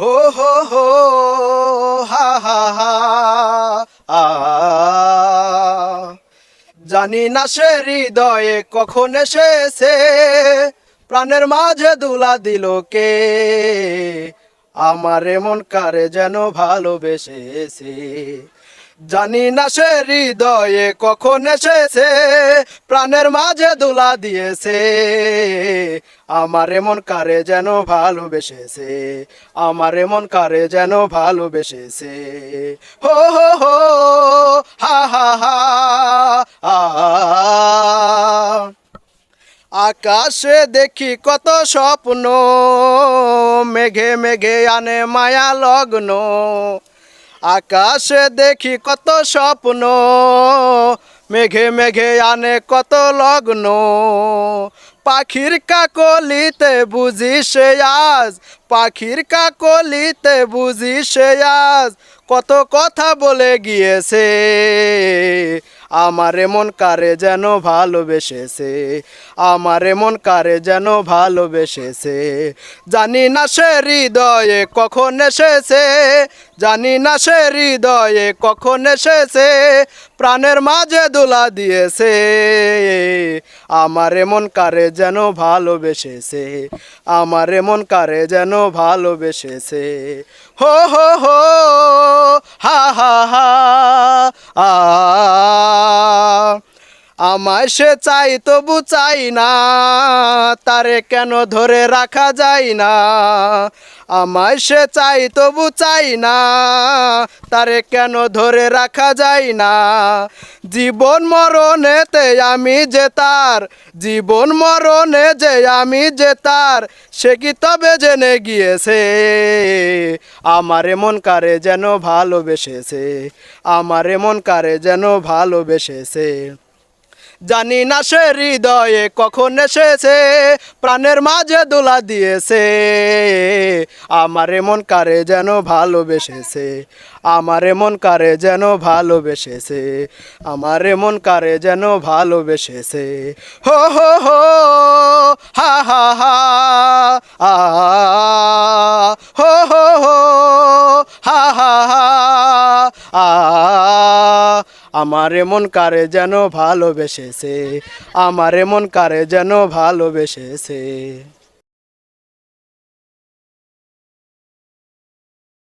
হো হো হো হা হা হা আ জানি না সে হৃদয়ে কখন এসেছে, প্রাণের মাঝে দুলা দিল কে? আমার এমন কারে যেন ভালোবেসেছে? জানি না সে হৃদয়ে কখন এসেছে, প্রাণের মাঝে দুলা দিয়েছে। আমার এমন কারে যেন ভালোবেসেছে, আমার এমন কারে যেন ভালোবেসেছে। হো হো হো, হা হা হা আকাশে দেখি কত স্বপ্ন, মেঘে মেঘে আনে মায়া লগ্ন। আকাশে দেখি কত স্বপ্ন মেঘে মেঘে আনে কত লগ্ন। পাখির কাকলিতে বুঝি সে আজ, পাখির কাকলিতে বুঝি সে আজ। কত কথা বলে গিয়েছে আমার এমন কারে যেন ভালোবেসেছে, আমার এমন কারে যেন ভালোবেসেছে। জানি না সে হৃদয়ে কখন এসেছে, জানি না সে হৃদয়ে কখন এসেছে, প্রাণের মাঝে দোলা দিয়েছে। আমার এমন কারে যেন ভালোবেসেছে, আমার এমন কারে যেন ভালোবেসেছে। হো হো হো, হা হা হা, আ আমায় সে চাই তবু চাই না, তারে কেন ধরে রাখা যায় না? আমার সে চাই তবু চাই না, তারে কেন ধরে রাখা যায় না? জীবন মরণেতে আমি যে তার, জীবন মরণে যে আমি যে তার, সে কি তবে জেনে গিয়েছে? আমার এমন কারে যেন ভালোবেসেছে, আমার এমন কারে যেন ভালোবেসেছে। জানি না সে হৃদয়ে কখন এসেছে, প্রাণের মাঝে দোলা দিয়েছে। আমার এমন কারে যেন ভালোবেসেছে, আমার এমন কারে যেন ভালোবেসেছে, আমার এমন কারে যেন ভালোবেসেছে। হো হো হো, হা হা হা, আ হো হো হো, হা হা আমার এমন কারে যেন ভালোবেসেছে? আমার এমন কারে যেন ভালোবেসেছে?